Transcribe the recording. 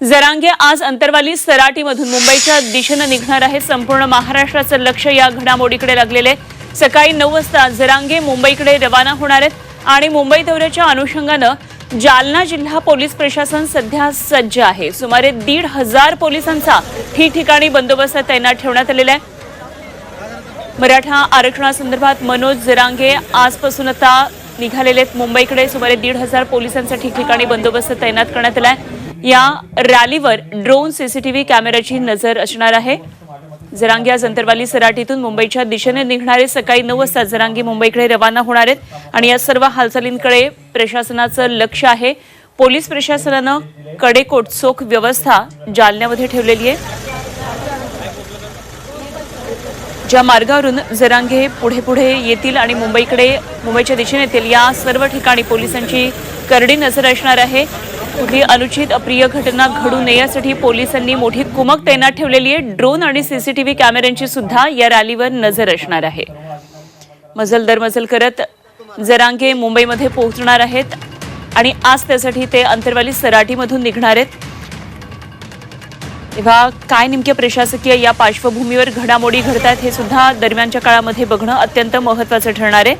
जरांगे आज अंतरवाली सराटीमधून मुंबईच्या दिशेनं निघणार आहे संपूर्ण महाराष्ट्राचं लक्ष या घडामोडीकडे लागलेले आहे. सकाळी नऊ वाजता जरांगे मुंबईकडे रवाना होणार आहेत आणि मुंबई दौऱ्याच्या अनुषंगानं जालना जिल्हा पोलीस प्रशासन सध्या सज्ज आहे. सुमारे दीड हजार पोलिसांचा ठिकठिकाणी बंदोबस्त तैनात ठेवण्यात आलेला आहे. मराठा आरक्षणासंदर्भात मनोज जरांगे आजपासून आता निघालेले आहेत. मुंबईकडे सुमारे दीड हजार पोलिसांचा ठिकठिकाणी बंदोबस्त तैनात करण्यात आलाय या रॅलीवर ड्रोन सीसीटीव्ही कॅमेऱ्याची नजर असणार आहे. जरांगी जंतरवाली अंतरवाली सराटीतून मुंबईच्या दिशेने निघणारे सकाळी नऊ वाजता जरांगी मुंबईकडे रवाना होणार आहेत आणि या सर्व हालचालींकडे प्रशासनाचं लक्ष आहे. पोलीस प्रशासनानं कडेकोट चोख व्यवस्था जालन्यामध्ये ठेवलेली आहे. ज्या मार्गावरून जरांगे पुढे पुढे येतील आणि मुंबईकडे मुंबईच्या दिशेने येतील या सर्व ठिकाणी पोलिसांची करडी नजर असणार आहे. कुठली अनुचित अप्रिय घटना घडू नये यासाठी पोलिसांनी मोठी कुमक तैनात ठेवलेली आहे. ड्रोन आणि सीसीटीव्ही कॅमेऱ्यांची सुद्धा या रॅलीवर नजर असणार आहे. मजल दरमजल करत जरांगे मुंबईमध्ये पोहोचणार आहेत आणि आज त्यासाठी ते अंतरवाली सराटीमधून निघणार आहेत. तेव्हा काय नेमक्या प्रशासकीय या पार्श्वभूमीवर घडामोडी घडतात हे सुद्धा दरम्यानच्या काळामध्ये बघणं अत्यंत महत्त्वाचं ठरणार आहे.